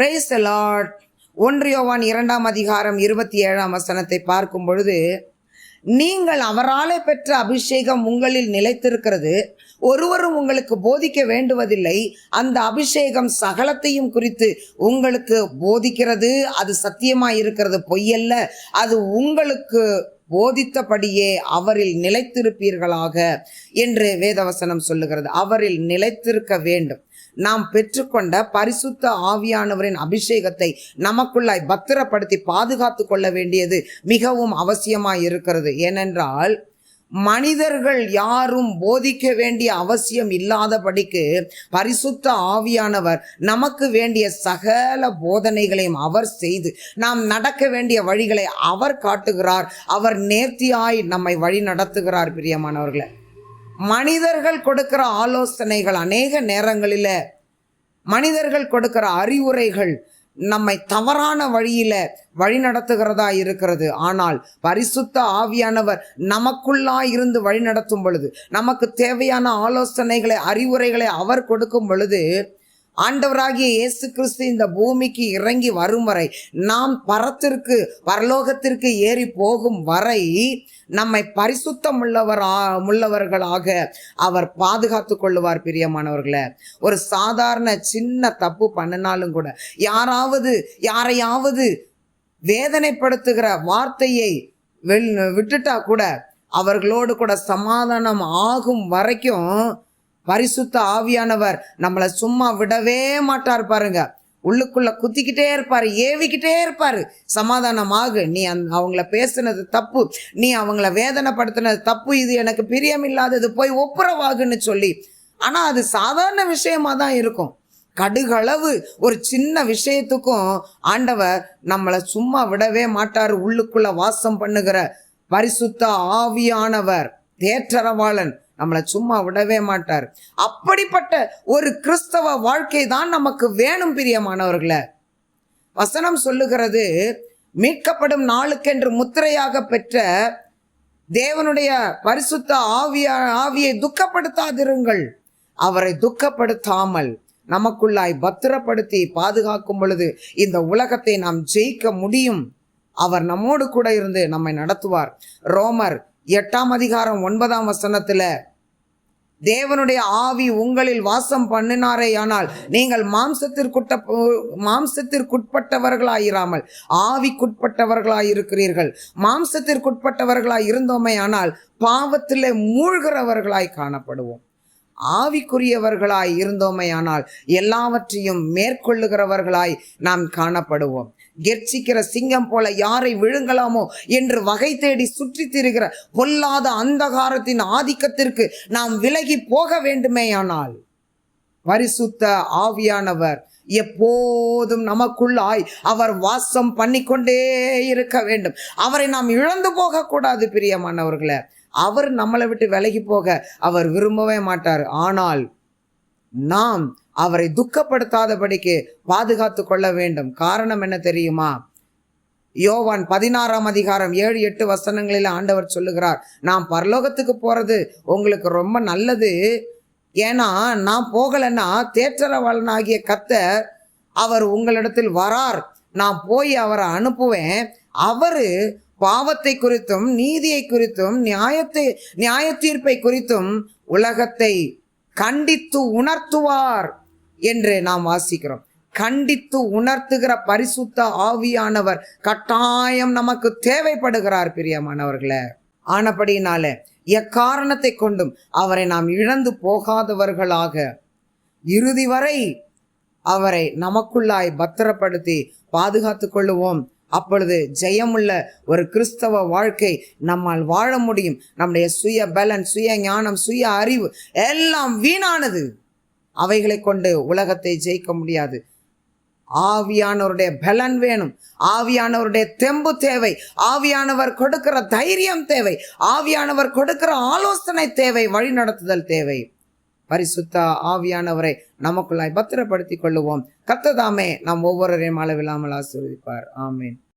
Price Lord ஒன்றியோவான் இரண்டாம் அதிகாரம் இருபத்தி ஏழாம் வசனத்தை பார்க்கும் பொழுது நீங்கள் அவராலே பெற்ற அபிஷேகம் உங்களில் நிலைத்திருக்கிறது. ஒருவரும் உங்களுக்கு போதிக்க வேண்டுவதில்லை. அந்த அபிஷேகம் சகலத்தையும் குறித்து உங்களுக்கு போதிக்கிறது. அது சத்தியமாக இருக்கிறது பொய்யல்ல. அது உங்களுக்கு போதித்தபடியே அவரில் நிலைத்திருப்பீர்களாக என்று வேதவசனம் சொல்லுகிறது. அவரில் நிலைத்திருக்க வேண்டும். நாம் பெற்றுக்கொண்ட பரிசுத்த ஆவியானவரின் அபிஷேகத்தை நமக்குள்ளாய் பத்திரப்படுத்தி பாதுகாத்து கொள்ள வேண்டியது மிகவும் அவசியமாக இருக்கிறது. ஏனென்றால் மனிதர்கள் யாரும் போதிக்க வேண்டிய அவசியம் இல்லாதபடிக்கு பரிசுத்த ஆவியானவர் நமக்கு வேண்டிய சகல போதனைகளையும் அவர் செய்து நாம் நடக்க வேண்டிய வழிகளை அவர் காட்டுகிறார். அவர் நேர்த்தியாய் நம்மை வழி நடத்துகிறார் பிரியமானவர்களை. மனிதர்கள் கொடுக்கிற ஆலோசனைகள் அநேக நேரங்களில் மனிதர்கள் கொடுக்கிற அறிவுரைகள் நம்மை தவறான வழியில வழி நடத்துகிறதா இருக்கிறது. ஆனால் பரிசுத்த ஆவியானவர் நமக்குள்ளா இருந்து வழி நடத்தும் பொழுது நமக்கு தேவையான ஆலோசனைகளை அறிவுரைகளை அவர் கொடுக்கும் பொழுது ஆண்டவராகிய இயேசு கிறிஸ்து இந்த பூமிக்கு இறங்கி வரும் வரை நாம் பரத்திற்கு பரலோகத்திற்கு ஏறி போகும் வரை நம்மை பரிசுத்தம் உள்ளவரா உள்ளவர்களாக அவர் பாதுகாத்து கொள்ளுவார் பிரியமானவர்களை. ஒரு சாதாரண சின்ன தப்பு பண்ணினாலும் கூட யாராவது யாரையாவது வேதனைப்படுத்துகிற வார்த்தையை வெள் விட்டுட்டா கூட அவர்களோடு கூட சமாதானம் ஆகும் வரைக்கும் பரிசுத்த ஆவியானவர் நம்மளை சும்மா விடவே மாட்டார் பாருங்க. உள்ளுக்குள்ள குத்திக்கிட்டே இருப்பாரு ஏவிக்கிட்டே இருப்பாரு. சமாதானமாக. நீ அந் அவங்கள பேசுனது தப்பு. நீ அவங்கள வேதனைப்படுத்தினது தப்பு. இது எனக்கு பிரியமில்லாதது. போய் ஒப்புரவாகுன்னு சொல்லி. ஆனா அது சாதாரண விஷயமா தான் இருக்கும். கடுகளவு. ஒரு சின்ன விஷயத்துக்கும் ஆண்டவர் நம்மளை சும்மா விடவே மாட்டார். உள்ளுக்குள்ள வாசம் பண்ணுகிற பரிசுத்த ஆவியானவர் தேற்றரவாளன். நம்மளை சும்மா விடவே மாட்டார். அப்படிப்பட்ட ஒரு கிறிஸ்தவ வாழ்க்கை தான் நமக்கு வேணும் பிரியமானவர்களை. வசனம் சொல்லுகிறது மீட்கப்படும் நாளுக்கென்று முத்திரையாக பெற்ற தேவனுடைய பரிசுத்த ஆவியா ஆவியை துக்கப்படுத்தாதிருங்கள். அவரை துக்கப்படுத்தாமல் நமக்குள்ளாய் பத்திரப்படுத்தி பாதுகாக்கும் பொழுது இந்த உலகத்தை நாம் ஜெயிக்க முடியும். அவர் நம்மோடு கூட இருந்து நம்மை நடத்துவார். ரோமர் எட்டாம் அதிகாரம் ஒன்பதாம் வசனத்துல தேவனுடைய ஆவி உங்களில் வாசம் பண்ணினாரே ஆனால் நீங்கள் மாம்சத்திற்குட்ட மாம்சத்திற்குட்பட்டவர்களாயிராமல் ஆவிக்குட்பட்டவர்களாய் இருக்கிறீர்கள் மாம்சத்திற்குட்பட்டவர்களாய் இருந்தோமே ஆனால் பாவத்தில் மூழ்கிறவர்களாய் காணப்படுவோம். ஆவிக்குரியவர்களாய் இருந்தோமையானால் எல்லாவற்றையும் மேற்கொள்ளுகிறவர்களாய் நாம் காணப்படுவோம். கெர்ச்சிக்கிற சிங்கம் போல யாரை விழுங்கலாமோ என்று வகை தேடி சுற்றி திரிகிற பொல்லாத அந்தகாரத்தின் ஆதிக்கத்திற்கு நாம் விலகி போக வேண்டுமேயானால் பரிசுத்த ஆவியானவர் எப்போதும் நமக்குள்ளாய் அவர் வாசம் பண்ணிக்கொண்டே இருக்க வேண்டும். அவரை நாம் இழந்து போகக்கூடாது பிரியமானவர்களே அவர் நம்மளை விட்டு விலகி போக அவர் விரும்பவே மாட்டார். ஆனால் நாம் அவரை துக்கப்படுத்தாதபடிக்கு பாதுகாத்து கொள்ள வேண்டும். காரணம் என்ன தெரியுமா? யோவான் பதினாறாம் அதிகாரம் ஏழு எட்டு வசனங்களில் ஆண்டவர் சொல்லுகிறார் நான் பரலோகத்துக்கு போறது உங்களுக்கு ரொம்ப நல்லது. ஏன்னா நான் போகலைன்னா தேற்றரவாளனாகிய கத்தர் அவர் உங்களிடத்தில் வரார். நான் போய் அவரை அனுப்புவேன். அவரு பாவத்தை குறித்தும் நீதியை குறித்தும் நியாயத்தை நியாய தீர்ப்பை குறித்தும் உலகத்தை கண்டித்து உணர்த்துவார். என்று நாம் வாசிக்கிறோம். கண்டித்து உணர்த்துகிற பரிசுத்த ஆவியானவர் கட்டாயம் நமக்கு தேவைப்படுகிறார் பிரியமானவர்களே. ஆனபடினால எக்காரணத்தை கொண்டும் அவரை நாம் இழந்து போகாதவர்களாக இறுதி வரை அவரை நமக்குள்ளாய் பத்திரப்படுத்தி பாதுகாத்து கொள்ளுவோம். அப்பொழுது ஜெயமுள்ள ஒரு கிறிஸ்தவ வாழ்க்கை நம்மால் வாழ முடியும். நம்முடைய சுய பலன் சுய ஞானம் சுய அறிவு எல்லாம் வீணானது. அவைகளை கொண்டு உலகத்தை ஜெயிக்க முடியாது. ஆவியானவருடைய பலன் வேணும். ஆவியானவருடைய தெம்பு தேவை. ஆவியானவர் கொடுக்கிற தைரியம் தேவை. ஆவியானவர் கொடுக்கிற ஆலோசனை தேவை. வழிநடத்துதல் தேவை. பரிசுத்த ஆவியானவரை நமக்குள்ளாய் பத்திரப்படுத்திக் கொள்ளுவோம். கத்ததாமே நாம் ஒவ்வொருவரையும் அளவில்லாமல் ஆசீர்வதிப்பார். ஆமேன்.